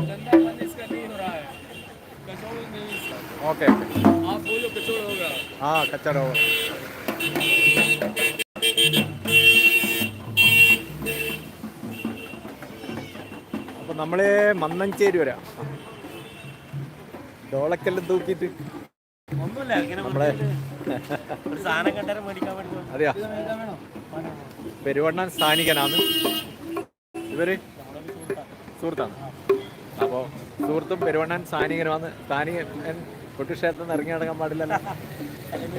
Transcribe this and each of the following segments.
धंधा बंद इसका नहीं हो रहा है कचौड़ नहीं इसका ഓക്കെ ഓക്കെ आप बोलो कचौड़ होगा ആ കച്ചവടം അപ്പൊ നമ്മള് മന്നഞ്ചേരി വരാം ഡോളക്കെല്ലാം തൂക്കിയിട്ട് ഒന്നുമില്ല ഇങ്ങനെ നമ്മളെ ഒരു സാധനം കണ്ടാലും മേടിക്കാൻ വേണ്ടി വന്നു. അതെയാ പെരുവണ്ണൻ സ്ഥാനികനാണ് ഇവര് സുഹൃത്താണ് അപ്പോൾ സുഹൃത്തും പെരുവണ്ണൻ സ്ഥാനികനുമാണ് സ്ഥാനികൻ കൊട്ടുക്ഷേത്രത്തിൽ നിന്ന് ഇറങ്ങി നടക്കാൻ പാടില്ലല്ലോ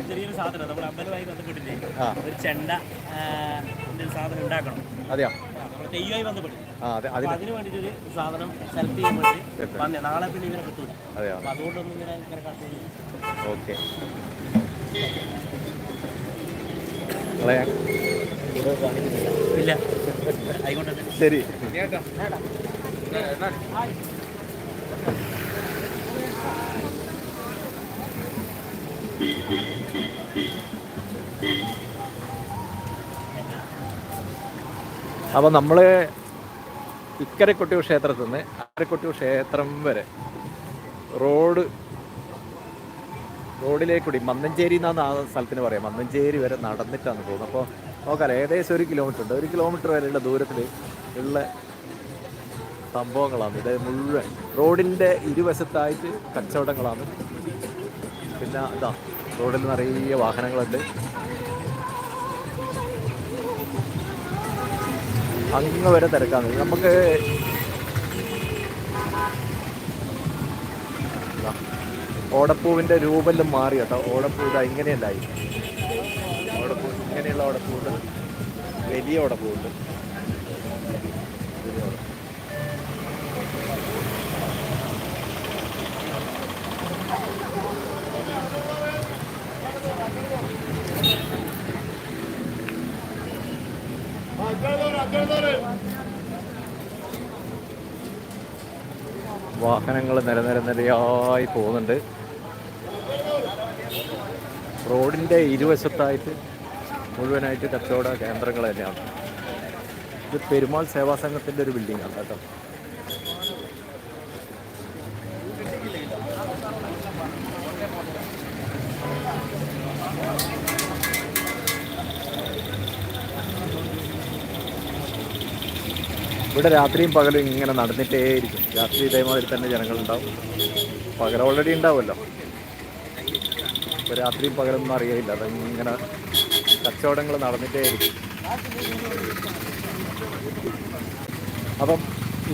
ചെറിയൊരു സാധനം. നമ്മുടെ അമ്പലമായി ബന്ധപ്പെട്ടില്ലേ? ഒരു ചെണ്ട സാധനം ഉണ്ടാക്കണം. അതെയാ? തെയ്യമായി ബന്ധപ്പെട്ട്. ആ അതിന് അതിന് വേണ്ടിയിട്ട് ഒരു സാധനം സെലക്ട് ചെയ്യാൻ വേണ്ടി വന്നേ. നാളെ പിന്നെ ഇവരെ കിട്ടൂല. അതെയാ? അപ്പൊ അതുകൊണ്ടൊന്നും ഇങ്ങനെ ഓക്കെ. ഇല്ല. ആയിക്കോട്ടെ. ശരി. അപ്പോൾ നമ്മൾ ഇക്കരക്കൊട്ടിയൂർ ക്ഷേത്രത്തിൽ നിന്ന് അക്കരക്കൊട്ടിയൂർ ക്ഷേത്രം വരെ റോഡ് റോഡിലേക്ക് കൂടി മന്നഞ്ചേരി എന്നാണ് ആ സ്ഥലത്തിന് പറയാം. മന്നഞ്ചേരി വരെ നടന്നിട്ടാണ് പോകുന്നത്. അപ്പോൾ നോക്കാം ഏകദേശം ഒരു കിലോമീറ്റർ ഉണ്ട്. ഒരു കിലോമീറ്റർ വരെയുള്ള ദൂരത്തിൽ ഉള്ള സംഭവങ്ങളാണ്. ഇത് മുഴുവൻ റോഡിന്റെ ഇരുവശത്തായിട്ട് കച്ചവടങ്ങളാണ്. പിന്നെ ഇതാ റോഡിൽ നിറയെ വാഹനങ്ങളുണ്ട്. അങ്ങ് വരെ തിരക്കാണ്. നമുക്ക് ഓടപ്പൂവിന്റെ രൂപെല്ലാം മാറി കേട്ടോ. ഓടപ്പൂ ഇതാ ഇങ്ങനെയല്ലായി ഓടപ്പൂ ഇങ്ങനെയുള്ള ഓടപ്പൂണ്ട് വലിയ ഓടപ്പൂണ്ട് Thank ഓടപ്പൂ. വാഹനങ്ങൾ നിരനിര നിരയായി പോകുന്നുണ്ട്. റോഡിന്റെ ഇരുവശത്തായിട്ട് മുഴുവനായിട്ട് കച്ചവട കേന്ദ്രങ്ങൾ തന്നെയാണ്. ഇത് പെരുമാൾ സേവാ സംഘത്തിന്റെ ഒരു ബിൽഡിംഗാണ് കേട്ടോ. ഇവിടെ രാത്രിയും പകലും ഇങ്ങനെ നടന്നിട്ടേയിരിക്കും. രാത്രി ഇതേമാതിരി തന്നെ ജനങ്ങളുണ്ടാവും. പകൽ ഓൾറെഡി ഉണ്ടാവുമല്ലോ. ഇപ്പോൾ രാത്രിയും പകലൊന്നും അറിയില്ല അതിങ്ങനെ കച്ചവടങ്ങൾ നടന്നിട്ടേയിരിക്കും. അപ്പം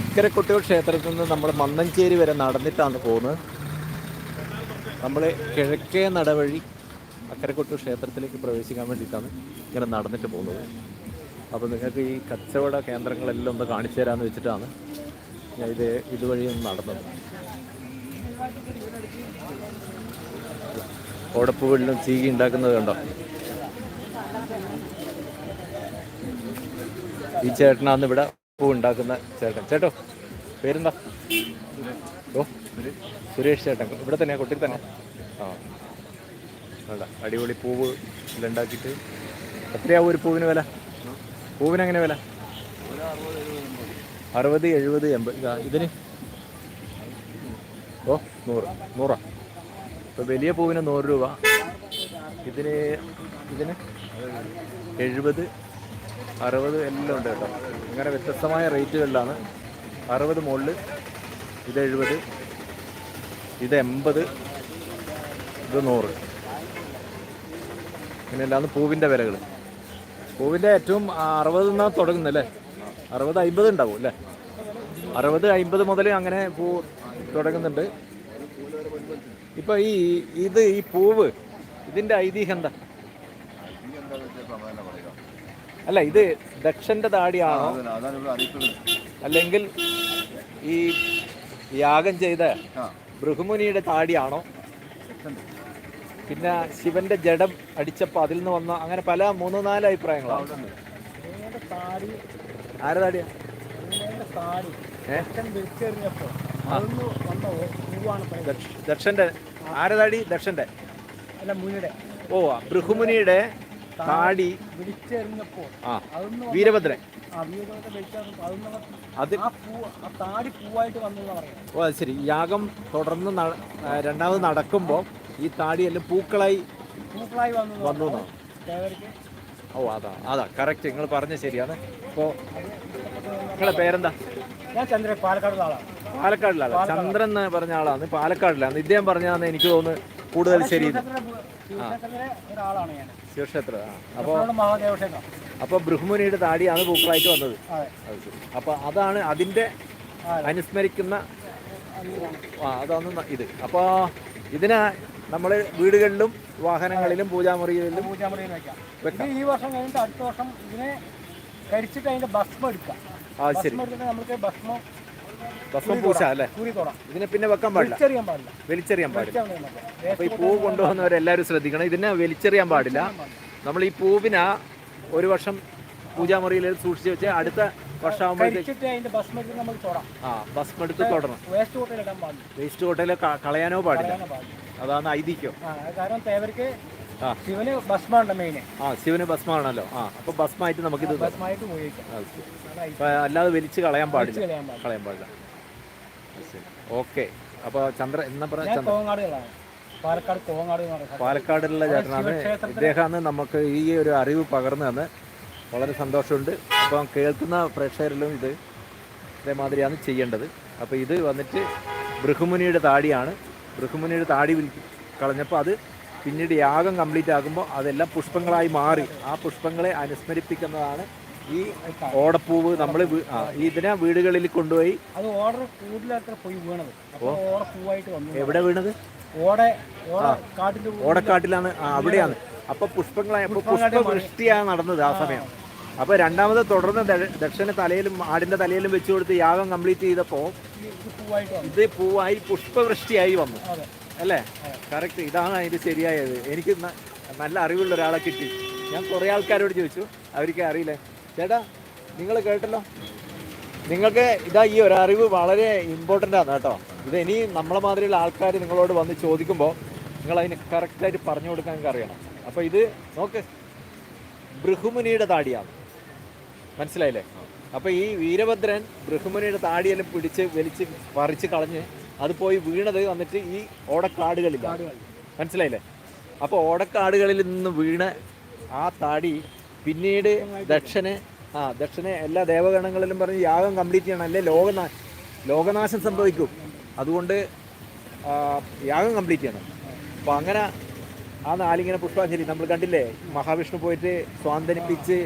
ഇക്കരക്കൊട്ടിയൂർ ക്ഷേത്രത്തിൽ നിന്ന് നമ്മൾ മന്നഞ്ചേരി വരെ നടന്നിട്ടാണ് പോകുന്നത്. നമ്മൾ കിഴക്കേ നടവഴി അക്കരക്കൊട്ടൂർ ക്ഷേത്രത്തിലേക്ക് പ്രവേശിക്കാൻ വേണ്ടിയിട്ടാണ് ഇങ്ങനെ നടന്നിട്ട് പോകുന്നത്. അപ്പോൾ നിങ്ങൾക്ക് ഈ കച്ചവട കേന്ദ്രങ്ങളെല്ലാം ഒന്ന് കാണിച്ചു തരാമെന്ന് വെച്ചിട്ടാണ് ഞാൻ ഇത് ഇതുവഴി നടന്നത്. ഓടപ്പുകളിലും ചീകി ഉണ്ടാക്കുന്നത് കണ്ടോ? ഈ ചേട്ടനാന്ന് ഇവിടെ പൂ ഉണ്ടാക്കുന്ന ചേട്ടൻ. ചേട്ടോ പേരെന്താ? ഓ സുരേഷ് ചേട്ടൻ. ഇവിടെ തന്നെയാ കൊട്ടി തന്നെ. ആ. അടിപൊളി പൂവ് ഇതുണ്ടാക്കിയിട്ട്. എത്രയാവും ഒരു പൂവിന് വില? പൂവിന് എങ്ങനെ വില? അറുപത് എഴുപത് എൺപത്. ഇതാ ഇതിന്. ഓ നൂറ്. നൂറാ. ഇപ്പോൾ വലിയ പൂവിന് നൂറ് രൂപ. ഇതിന് ഇതിന് എഴുപത് അറുപത് എല്ലാം ഉണ്ട് കേട്ടോ. അങ്ങനെ വ്യത്യസ്തമായ റേറ്റുകളിലാണ്. അറുപത് മുകളിൽ ഇത് എഴുപത് ഇത് എൺപത് ഇത് നൂറ്. ഇങ്ങനെയല്ലാന്ന് പൂവിന്റെ വിലകൾ പൂവിന്റെ ഏറ്റവും അറുപത് നിന്നാണ് തുടങ്ങുന്നത് അല്ലേ? അറുപത് അമ്പത് ഉണ്ടാവും അല്ലേ? അറുപത് അമ്പത് മുതൽ അങ്ങനെ പൂ തുടങ്ങുന്നുണ്ട്. ഇപ്പൊ ഈ ഇത് ഈ പൂവ് ഇതിന്റെ ഐതിഹ്യം എന്താ? അല്ല ഇത് ദക്ഷന്റെ താടിയാണോ? അല്ലെങ്കിൽ ഈ യാഗം ചെയ്ത ബൃഹുമുനിയുടെ താടിയാണോ? പിന്നെ ശിവന്റെ ജഡം അടിച്ചപ്പോൾ അതിൽ നിന്ന് വന്ന അങ്ങനെ പല മൂന്ന് നാല് അഭിപ്രായങ്ങളാണ്. ദക്ഷന്റെ ആരെ താടി? ദക്ഷന്റെ. ഓ ബൃഹുമുനിയുടെ താടി വീരഭദ്രൻ. ഓ അത് ശരി. യാഗം തുടർന്ന് രണ്ടാമത് നടക്കുമ്പോൾ ഈ താടിയെല്ലാം പൂക്കളായി പൂക്കളായി വന്നു ഓ അതാ അതാ കറക്റ്റ് നിങ്ങൾ പറഞ്ഞ ശരിയാണ്. ഇപ്പോ നിങ്ങളെ പേരെന്താ? ഞാൻ ചന്ദ്രൻ പാലക്കാടുള്ള ആളാണ് പാലക്കാടിലല്ല ചന്ദ്രൻ എന്ന് പറഞ്ഞ ആളാണ്. പാലക്കാടിലാണ് ഇദ്ദേഹം പറഞ്ഞാന്ന് എനിക്ക് തോന്നുന്നു കൂടുതൽ ശരി. ശിവക്ഷേത്ര അപ്പോൾ അപ്പോൾ ബൃഹ്മുനിയുടെ താടിയാണ് പൂക്കളായിട്ട് വന്നത്. അപ്പോൾ അതാണ് അതിന്റെ അനുസ്മരിക്കുന്ന അതാണ് ഇത്. അപ്പോൾ ഇതിന് നമ്മൾ വീടുകളിലും വാഹനങ്ങളിലും പൂജാമുറികളിലും പൂജാമുറിയിൽ വെക്കാം. വെക്കാം. ഈ വർഷം കഴിഞ്ഞിട്ട് അടുത്ത വർഷം ഇതിനെ കരിച്ചിട്ട് അതിന്റെ ഭസ്മം എടുക്കാം. ആ ശരി. നമുക്ക് ഭസ്മം ഭസ്മം പൂശ അല്ലേ? ഇതിനെ പിന്നെ വെക്കാൻ പാടില്ല. വലിച്ചെറിയാൻ പാടില്ല. അപ്പൊ ഈ പൂ കൊണ്ടുവന്നവരെല്ലാവരും ശ്രദ്ധിക്കണം. ഇതിനെ വലിച്ചെറിയാൻ പാടില്ല. നമ്മൾ ഈ പൂവിന ഒരു വർഷം പൂജാമുറിയിൽ സൂക്ഷിച്ചു വെച്ച് അടുത്ത വർഷമാകുമ്പോഴത്തേക്ക് ആ ഭസ്മെടുത്ത് തൊടണം. വേസ്റ്റ് ഹോട്ടലിൽ കളയാനോ പാടില്ല. അതാണ് ഐതിഹ്യം. ആ കാരണം തേവർക്ക്. ശിവന് ഭസ്മമുണ്ട് മെയിന് ആ ശിവന് ഭസ്മാണല്ലോ ആ അപ്പോൾ ഭസ്മായിട്ട് നമുക്കിത് ഉപയോഗിക്കാം. അതായി അപ്പോൾ അല്ലാതെ വലിച്ച് കളയാൻ പാടില്ല. കളയാൻ പാടില്ല. ഓക്കെ. അപ്പൊ ചന്ദ്ര എന്നാ പറയാ പാലക്കാട് കോങ്ങാട് പാലക്കാടുള്ള ചേട്ടനാണ്. ഇദ്ദേഹമാണ് നമുക്ക് ഈ ഒരു അറിവ് പകർന്നു തന്ന് വളരെ സന്തോഷമുണ്ട്. അപ്പം കേൾക്കുന്ന പ്രേക്ഷകരിലും ഇത് ഇതേമാതിരിയാണ് ചെയ്യേണ്ടത്. അപ്പോൾ ഇത് വന്നിട്ട് ബൃഹുമുനിയുടെ താടിയാണ്. ബൃഹുമുനിയുടെ താടി വിൽക്കും കളഞ്ഞപ്പോൾ അത് പിന്നീട് യാഗം കംപ്ലീറ്റ് ആകുമ്പോൾ അതെല്ലാം പുഷ്പങ്ങളായി മാറി. ആ പുഷ്പങ്ങളെ അനുസ്മരിപ്പിക്കുന്നതാണ് ഈ ഓടപ്പൂവ് നമ്മൾ ഇതിനെ വീടുകളിൽ കൊണ്ടുപോയി അത് ഓർഡർ കൂടുതലത്ര പോയി വീണത്. ഓടപ്പൂവായിട്ട് ഓട പൂവായിട്ട് വന്നു. എവിടെ വീണത്? ഓടക്കാട്ടിലാണ്. അവിടെയാണ്. അപ്പൊ പുഷ്പങ്ങളായി പുഷ്പ പുഷ്പവൃഷ്ടിയാണ് നടന്നത് ആ. സമയം. അപ്പൊ രണ്ടാമത് തുടർന്ന് ദക്ഷിണ ദക്ഷന് തലയിലും ആടിന്റെ തലയിലും വെച്ചു കൊടുത്ത് യാഗം കംപ്ലീറ്റ് ചെയ്തപ്പോ ഇത് പൂവായി പുഷ്പവൃഷ്ടിയായി വന്നു. അല്ലേ? കറക്റ്റ് ഇതാണ് അതിന്റെ ശരിയായത്. എനിക്ക് നല്ല അറിവുള്ള ഒരാളെ കിട്ടി. ഞാൻ കുറേ ആൾക്കാരോട് ചോദിച്ചു. അവർക്ക് അറിയില്ല? ചേട്ടാ നിങ്ങൾ കേട്ടല്ലോ? നിങ്ങൾക്ക് ഇതാ ഈ ഒരു അറിവ് വളരെ ഇമ്പോർട്ടന്റ് ആണ് കേട്ടോ. ഇത് ഇനി നമ്മളെ മാതിരിയുള്ള ആൾക്കാർ നിങ്ങളോട് വന്ന് ചോദിക്കുമ്പോൾ നിങ്ങൾ അതിന് കറക്റ്റായിട്ട് പറഞ്ഞു കൊടുക്കാൻ അറിയണം അപ്പോൾ ഇത് നോക്ക്. ബൃഹുമുനിയുടെ താടിയാണ്. മനസ്സിലായില്ലേ? അപ്പോൾ ഈ വീരഭദ്രൻ ബ്രഹ്മനിയുടെ താടിയെല്ലാം പിടിച്ച് വലിച്ച് പറിച്ച് കളഞ്ഞ് അത് പോയി വീണത് വന്നിട്ട് ഈ ഓടക്കാടുകളിൽ മനസ്സിലായില്ലേ? അപ്പോൾ ഓടക്കാടുകളിൽ നിന്ന് വീണ ആ താടി പിന്നീട് ദക്ഷന് ആ ദക്ഷനെ എല്ലാ ദേവഗണങ്ങളിലും പറഞ്ഞ് യാഗം കംപ്ലീറ്റ് ചെയ്യണം. അല്ലേ? ലോകനാ ലോകനാശം സംഭവിക്കും. അതുകൊണ്ട് യാഗം കംപ്ലീറ്റ് ചെയ്യണം. അപ്പോൾ അങ്ങനെ ആ നാലിങ്ങനെ പുഷ്പാഞ്ജലി നമ്മൾ കണ്ടില്ലേ? മഹാവിഷ്ണു പോയിട്ട് സ്വാന്തനിപ്പിച്ച്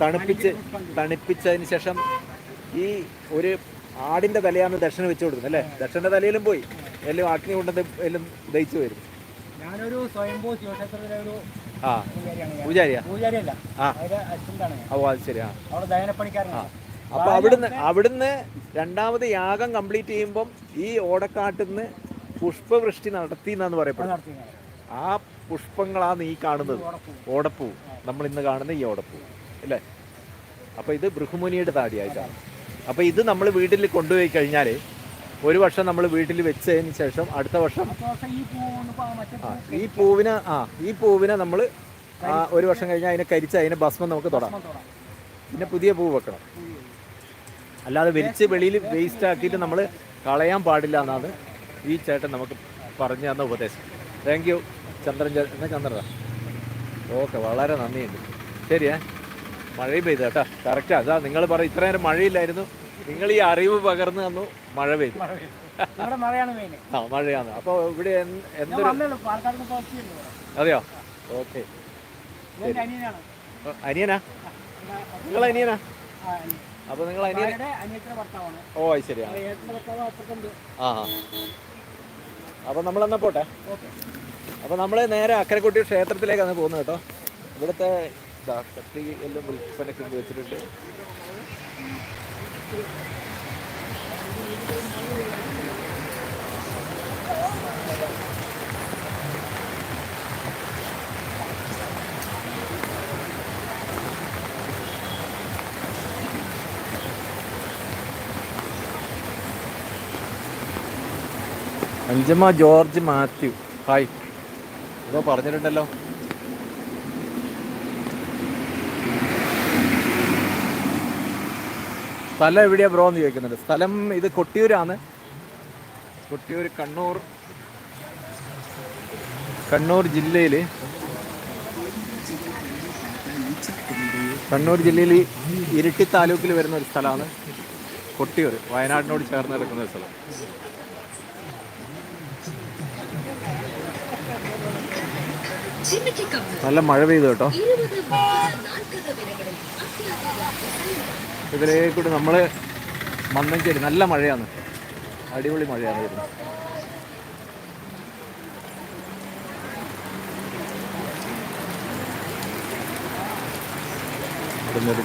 തണുപ്പിച്ച് തണുപ്പിച്ചതിന് ശേഷം ഈ ഒരു ആടിന്റെ തലയാണ് ദക്ഷിണ വെച്ചു കൊടുക്കുന്നത് അല്ലേ? ദക്ഷന്റെ തലയിലും പോയി. എല്ലാം അഗ്നി കൊണ്ടത് എല്ലാം ദഹിച്ചു വരും ഞാനൊരു സ്വയംഭൂ ശിവക്ഷേത്രത്തിലെ ഒരു ആ പൂജാരിയാ? പൂജാരിയല്ല. ആ. ഓ അത് ശരി ആ. അപ്പൊ അവിടുന്ന് അവിടുന്ന് രണ്ടാമത് യാഗം കംപ്ലീറ്റ് ചെയ്യുമ്പം ഈ ഓടക്കാട്ടിൽ നിന്ന് പുഷ്പവൃഷ്ടി നടത്തി എന്നാണ് പറയപ്പെടുന്നത് ആ പുഷ്പങ്ങളാണ് ഈ കാണുന്നത്. ഓടപ്പൂ. ഓടപ്പൂ. നമ്മൾ ഇന്ന് കാണുന്ന ഈ ഓടപ്പൂ. അല്ലേ? അപ്പോൾ ഇത് ബൃഹുമുനിയുടെ താടിയായിട്ടാണ്. അപ്പോൾ ഇത് നമ്മൾ വീട്ടിൽ കൊണ്ടുപോയി കഴിഞ്ഞാൽ ഒരു വർഷം നമ്മൾ വീട്ടിൽ വെച്ചതിന് ശേഷം അടുത്ത വർഷം ആ ഈ പൂവിനെ ആ ഈ പൂവിനെ നമ്മൾ ഒരു വർഷം കഴിഞ്ഞാൽ അതിനെ കരിച്ച് അതിനെ ഭസ്മം നമുക്ക് തൊടാം. പിന്നെ പുതിയ പൂവ് വെക്കണം. അല്ലാതെ വലിച്ച് വെളിയിൽ വേസ്റ്റ് ആക്കിയിട്ട് നമ്മൾ കളയാൻ പാടില്ല എന്നാണ് ഈ ചേട്ടൻ നമുക്ക് പറഞ്ഞു തന്ന ഉപദേശം. താങ്ക് യു ചന്ദ്രൻ ചേട്ടൻ എന്നാ ചന്ദ്രനാ? ഓക്കെ വളരെ നന്ദിയുണ്ട്. ശരിയേ. മഴയും പെയ്തു കേട്ടോ. കറക്റ്റാ അതാ നിങ്ങൾ പറയും ഇത്ര നേരം മഴയില്ലായിരുന്നു. നിങ്ങൾ ഈ അറിവ് പകർന്നു തന്നു മഴ പെയ്തു. ആ മഴയാണ്. അപ്പോൾ ഇവിടെ എന്തൊരു അതെയോ? ഓക്കെ അനിയനാ? നിങ്ങൾ അനിയനാ? അപ്പൊ നിങ്ങൾ അനിയൻ ഓ അപ്പുറത്തുണ്ട്. ആ അപ്പൊ നമ്മളെന്നാ പോട്ടെ? അപ്പൊ നമ്മൾ നേരെ അക്കരക്കുട്ടി ക്ഷേത്രത്തിലേക്കാണ് പോകുന്നത് കേട്ടോ. ഇവിടുത്തെ കത്തി എല്ലാം വിൽപ്പനക്ക് വെച്ചിട്ടുണ്ട്? അഞ്ചമ്മ ജോർജ് മാത്യു. ഹായ്. ഇതോ പറഞ്ഞിട്ടുണ്ടല്ലോ. സ്ഥലം എവിടെയാ ബ്രോ എന്ന് ചോദിക്കുന്നുണ്ട്. സ്ഥലം ഇത് കൊട്ടിയൂരാണ്. കൊട്ടിയൂർ കണ്ണൂർ. കണ്ണൂർ ജില്ലയിൽ കണ്ണൂർ ജില്ലയിൽ ഇരിട്ടി താലൂക്കിൽ വരുന്ന ഒരു സ്ഥലമാണ് കൊട്ടിയൂർ വയനാടിനോട് ചേർന്ന് കിടക്കുന്ന ഒരു സ്ഥലം. നല്ല മഴ പെയ്തു കേട്ടോ. ഇതിലേ കൂടി നമ്മൾ മന്നഞ്ചേരി നല്ല മഴയാണ്. അടിപൊളി മഴയാണ് വരുന്നത് ഇവിടുന്നൊരു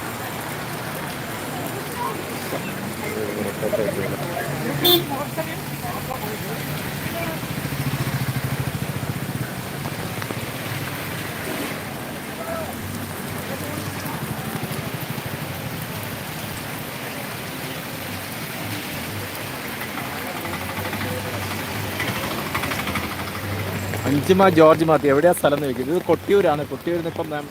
അഞ്ചുമ ജോർജ് മാത്തി എവിടെയാ സ്ഥലം എന്ന് ചോദിക്കുന്നത് ഇത് കൊട്ടിയൂരാണ്. കൊട്ടിയൂരിൽ നിന്ന് ഇപ്പം ഞാൻ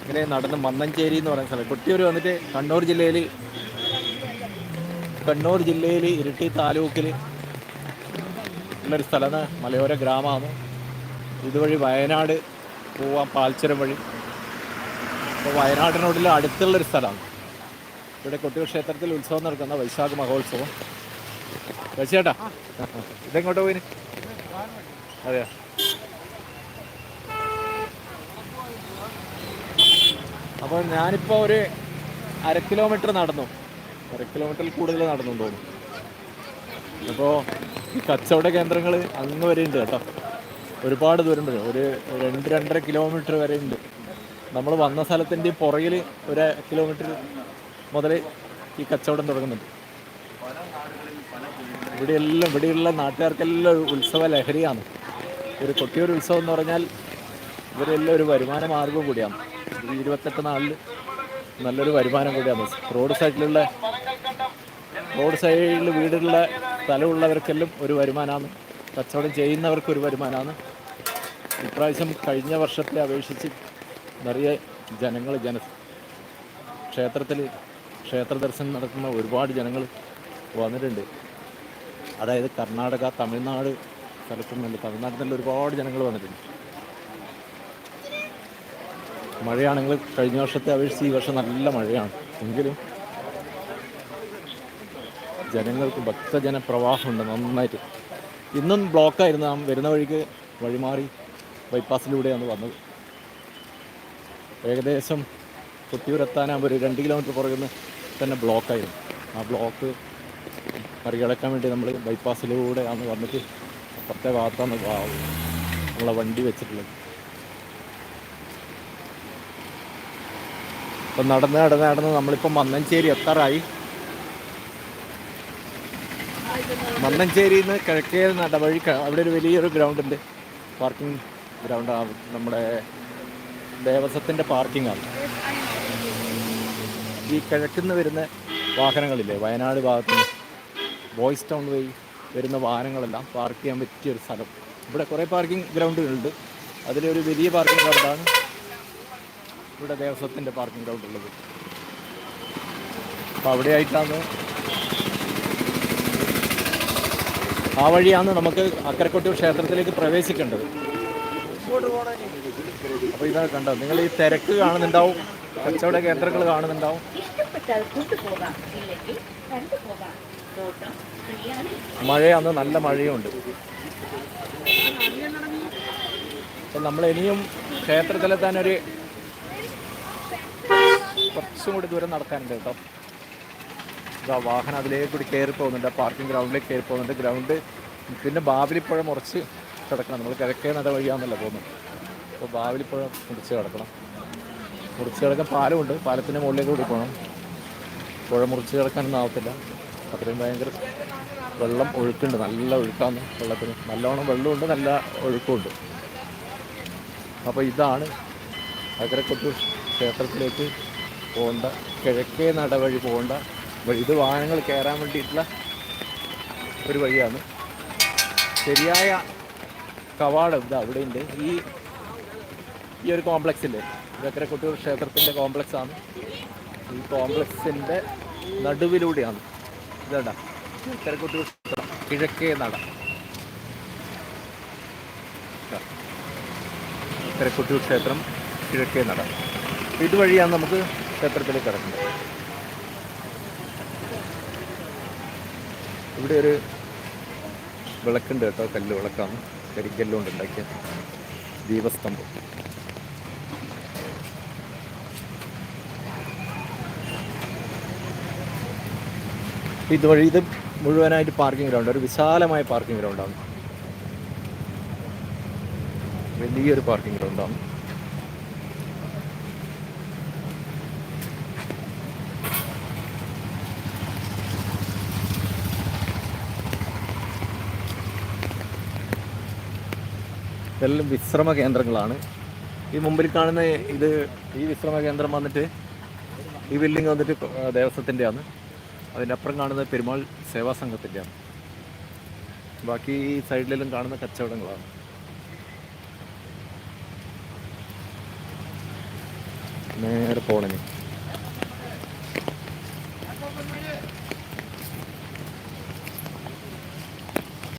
ഇങ്ങനെ നടന്ന് മന്നഞ്ചേരി എന്ന് പറയുന്ന സ്ഥലം. കൊട്ടിയൂർ വന്നിട്ട് കണ്ണൂർ ജില്ലയിൽ കണ്ണൂർ ജില്ലയിൽ ഇരിട്ടി താലൂക്കിൽ ഉള്ളൊരു സ്ഥലമാണ്. മലയോര ഗ്രാമമാണ്. ഇതുവഴി വയനാട് പോവാം പാൽച്ചുരം വഴി. അപ്പോൾ വയനാടിനോടുള്ള അടുത്തുള്ളൊരു സ്ഥലമാണ്. ഇവിടെ കൊട്ടിയൂർ ക്ഷേത്രത്തിൽ ഉത്സവം നടക്കുന്ന വൈശാഖ മഹോത്സവം. ചേട്ടാ ഇതെങ്ങോട്ട് പോയിന്? അതെയോ? അപ്പോൾ ഞാനിപ്പോൾ ഒരു അര കിലോമീറ്റർ നടന്നു. അര കിലോമീറ്ററിൽ കൂടുതൽ നടന്നു തോന്നുന്നു അപ്പോൾ ഈ കച്ചവട കേന്ദ്രങ്ങൾ അങ്ങ് വരെ ഉണ്ട് കേട്ടോ. ഒരുപാട് ദൂരം വരും ഒരു രണ്ട് രണ്ടര കിലോമീറ്റർ വരെ ഉണ്ട്. നമ്മൾ വന്ന സ്ഥലത്തിന്റെ പുറകിൽ ഒരു കിലോമീറ്റർ മുതൽ ഈ കച്ചവടം തുടങ്ങുന്നുണ്ട്. ഇവിടെയെല്ലാം ഇവിടെയുള്ള നാട്ടുകാർക്കെല്ലാം ഒരു ഉത്സവ ലഹരിയാണ്. ഒരു കൊട്ടിയൊരു ഉത്സവം എന്ന് പറഞ്ഞാൽ ഇവരെല്ലാം ഒരു വരുമാന മാർഗം കൂടിയാണ്. ഈ ഇരുപത്തെട്ട് നാളിൽ നല്ലൊരു വരുമാനം കൂടിയാണ് റോഡ് സൈഡിലുള്ള റോഡ് സൈഡിൽ വീടുള്ള സ്ഥലമുള്ളവർക്കെല്ലാം ഒരു വരുമാനമാണ് കച്ചവടം ചെയ്യുന്നവർക്കൊരു വരുമാനമാണ് ഇപ്രാവശ്യം കഴിഞ്ഞ വർഷത്തെ അപേക്ഷിച്ച് നിറയെ ജനങ്ങൾ ജന ക്ഷേത്രത്തിൽ ക്ഷേത്ര ദർശനം നടത്തുന്ന ഒരുപാട് ജനങ്ങൾ വന്നിട്ടുണ്ട്. അതായത് കർണാടക തമിഴ്നാട് സ്ഥലത്തുനിന്നുണ്ട് തമിഴ്നാട്ടിൽ നിന്നുള്ള ഒരുപാട് ജനങ്ങൾ വന്നിട്ടുണ്ട്. മഴയാണെങ്കിൽ കഴിഞ്ഞ വർഷത്തെ അപേക്ഷിച്ച് ഈ വർഷം നല്ല മഴയാണ്. എങ്കിലും ജനങ്ങൾക്ക് ഭക്തജന പ്രവാഹമുണ്ട് നന്നായിട്ട്. ഇന്നും ബ്ലോക്കായിരുന്നു. നാം വരുന്ന വഴിക്ക് വഴിമാറി ബൈപ്പാസിലൂടെയാണ് വന്നത്. ഏകദേശം കൊട്ടിയൂരെത്താനാകുമ്പോൾ ഒരു രണ്ട് കിലോമീറ്റർ പുറകുന്ന് തന്നെ ബ്ലോക്കായിരുന്നു. ആ ബ്ലോക്ക് മറികടക്കാൻ വേണ്ടി നമ്മൾ ബൈപ്പാസിലൂടെയാണ് വന്നിട്ട് അപ്പുറത്തെ ഭാഗത്താണ് വാ- നമ്മളെ വണ്ടി വെച്ചിട്ടുള്ളത്. ഇപ്പം നടന്ന് നടന്ന് നടന്ന് നമ്മളിപ്പം മന്നഞ്ചേരി എത്താറായി. മന്നഞ്ചേരിയിൽ നിന്ന് കിഴക്കേ നടവഴി വഴിക്ക് അവിടെ ഒരു വലിയൊരു ഗ്രൗണ്ട് ഉണ്ട് പാർക്കിംഗ് ഗ്രൗണ്ട് നമ്മുടെ ദേവസ്വത്തിന്റെ പാർക്കിംഗാണ് ഈ കിഴക്കുന്ന് വരുന്ന വാഹനങ്ങളില്ലേ വയനാട് ഭാഗത്ത് നിന്ന് ബോയ്സ് ടൗൺ വഴി വരുന്ന വാഹനങ്ങളെല്ലാം പാർക്ക് ചെയ്യാൻ പറ്റിയൊരു സ്ഥലം. ഇവിടെ കുറേ പാർക്കിംഗ് ഗ്രൗണ്ടുകളുണ്ട്. അതിലൊരു വലിയ പാർക്കിംഗ് ഗ്രൗണ്ടാണ് ഇവിടെ ദേവസ്വത്തിന്റെ പാർക്കിംഗ് ഗ്രൗണ്ട് ഉള്ളത്. അപ്പോൾ അവിടെയായിട്ടാണ് ആ വഴിയാണ് നമുക്ക് അക്കരക്കൊട്ടൂർ ക്ഷേത്രത്തിലേക്ക് പ്രവേശിക്കേണ്ടത്. അപ്പോൾ ഇതാ കണ്ടോ നിങ്ങൾ ഈ തിരക്ക് കാണുന്നുണ്ടാവും കച്ചവട കേന്ദ്രങ്ങൾ കാണുന്നുണ്ടാവും. മഴയാണ് നല്ല മഴയുണ്ട്. നമ്മൾ ഇനിയും ക്ഷേത്രത്തിലെത്താൻ ഒരു കുറച്ചും കൂടി ദൂരം നടക്കാനുണ്ട് കേട്ടോ. ഇതാ വാഹനം അതിലേക്ക് കൂടി കയറി പോകുന്നുണ്ട്. പാർക്കിംഗ് ഗ്രൗണ്ടിലേക്ക് കയറി പോകുന്നുണ്ട്. ഗ്രൗണ്ട് പിന്നെ ബാവലിപ്പുഴ മുറിച്ച് കിടക്കണം. നമ്മൾ കിഴക്കേ നട വഴിയാന്നല്ല പോകുന്നത്. അപ്പോൾ ബാവലിപ്പുഴ മുറിച്ച് കിടക്കണം. മുറിച്ച് കിടക്കാൻ പാലമുണ്ട്. പാലത്തിന്റെ മുകളിലേക്ക് കൂടി പോകണം. പുഴ മുറിച്ച് കിടക്കാനൊന്നും ആവത്തില്ല. അത്രയും ഭയങ്കര വെള്ളം ഒഴുക്കുണ്ട്. നല്ല ഒഴുക്കാണ് വെള്ളത്തിന്. നല്ലോണം വെള്ളമുണ്ട്. നല്ല ഒഴുക്കുമുണ്ട്. അപ്പോൾ ഇതാണ് അകരക്കൊട്ടൂർ ക്ഷേത്രത്തിലേക്ക് പോകേണ്ട കിഴക്കേ നട വഴി പോകേണ്ട ഇത് വാഹനങ്ങൾ കയറാൻ വേണ്ടിയിട്ടുള്ള ഒരു വഴിയാണ്. ശരിയായ കവാടം ഇത് അവിടെയുണ്ട്. ഈ ഈ ഒരു കോംപ്ലക്സിന്റെ അക്കരക്കൊട്ടൂർ ക്ഷേത്രത്തിന്റെ കോംപ്ലക്സാണ് ഈ കോംപ്ലക്സിന്റെ നടുവിലൂടെയാണ്. ഇതാ അക്കരക്കൊട്ടൂർ ക്ഷേത്രം. കിഴക്കേ നട. ഇതാ. അക്കരക്കൊട്ടൂർ ക്ഷേത്രം കിഴക്കേ നട. ഇതുവഴിയാണ് നമുക്ക് ക്ഷേത്രത്തിലേക്ക് കിടക്കുന്നത്. ഇവിടെ ഒരു വിളക്കുണ്ട് കേട്ടോ കല്ല് വിളക്കാണ്. കരിക്കല്ലുകൊണ്ട് ഉണ്ടാക്കിയ ദീപസ്തംഭം. ഇതുവഴി ഇത് മുഴുവനായിട്ട് പാർക്കിംഗ് ഗ്രൗണ്ട് ഒരു വിശാലമായ പാർക്കിംഗ് ഗ്രൗണ്ടാണ്. വലിയൊരു പാർക്കിംഗ് ഗ്രൗണ്ടാണ്. ഇതെല്ലാം വിശ്രമ കേന്ദ്രങ്ങളാണ്. ഈ മുമ്പിൽ കാണുന്ന ഇത് ഈ വിശ്രമ കേന്ദ്രം വന്നിട്ട് ഈ ബിൽഡിംഗ് വന്നിട്ട് ദേവസ്വത്തിന്റെയാണ്. അതിന്റെ അപ്പുറം കാണുന്നത് പെരുമാൾ സേവാ സംഘത്തിന്റെയാണ്. ബാക്കി ഈ സൈഡിലെല്ലാം കാണുന്ന കച്ചവടങ്ങളാണ്. നേരെ പോണേ.